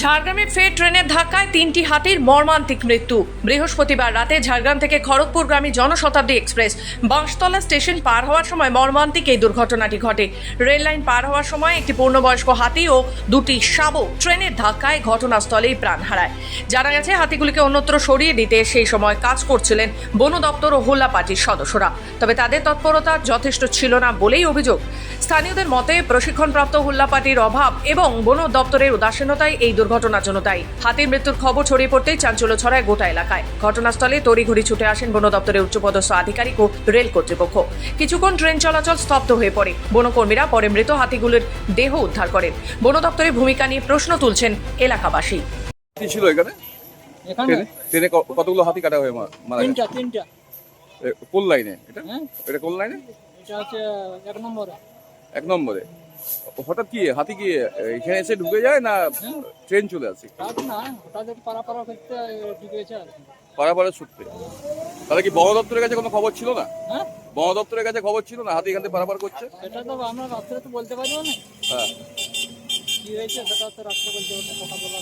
ঝাড়গ্রামে ফের ট্রেনের ধাক্কায় তিনটি হাতির মর্মান্তিক মৃত্যু। বৃহস্পতিবার রাতে ঝাড়গ্রাম থেকে খড়গপুরগামী জনশতাব্দী এক্সপ্রেস বাঁশতলা স্টেশন পার হওয়ার সময় মর্মান্তিক এই দুর্ঘটনাটি ঘটে। রেল লাইন পার হওয়ার সময় একটি পূর্ণবয়স্ক হাতি ও দুটি শাবক ট্রেনের ধাক্কায় ঘটনাস্থলেই প্রাণ হারায়। জানা গেছে, হাতিগুলিকে অন্যত্র সরিয়ে দিতে সেই সময় কাজ করছিলেন বন দপ্তর ও হোল্লা পার্টির সদস্যরা। তবে তাদের তৎপরতা যথেষ্ট ছিল না বলেই অভিযোগ। স্থানীয়দের মতে, প্রশিক্ষণপ্রাপ্ত হোল্লা পার্টির অভাব এবং বন দপ্তরের উদাসীনতাই এই দুর্ঘটনার জন্য দায়ী। হাতির মৃত্যুর খবর ছড়িয়ে পড়তেই চাঞ্চল্য ছড়ায় গোটা এলাকায়। ঘটনাস্থলে তড়িঘড়ি ছুটে আসেন বন দপ্তরের উচ্চপদস্থ আধিকারিক ও রেল কর্তৃপক্ষ। কিছুক্ষণ ট্রেন চলাচল স্তব্ধ হয়ে পড়ে। বনকর্মীরা পরে মৃত হাতিগুলোর দেহ উদ্ধার করেন। বন দপ্তরের ভূমিকা নিয়ে প্রশ্ন তুলছেন এলাকাবাসী। কি ছিল এখানে? এখানে ট্রেনে কতগুলো হাতি কাটা হয়ে মারা গেছে? তিনটা তিনটা। কোন লাইনে? এটা? হ্যাঁ। এটা কোন লাইনে? এটা হচ্ছে এক নম্বরে। এক নম্বরে। হঠাৎ কি হাতি কি এখানে এসে ঢুকে যায় না ট্রেন চলে আসে? তার না তাদের পাড়া পাড়া ঢুকেছে আর কি। পারাপারে ছুটতে তাহলে কি বন দপ্তরের কাছে কোনো খবর ছিল না? হ্যাঁ? বন দপ্তরের কাছে খবর ছিল না হাতি এখান থেকে পারাপার করছে? সেটা তো আমরা রাত্রে তো বলতে পারব না। হ্যাঁ। কি হয়েছে সেটা তো রাত্রে বলতে পারব কথা বলা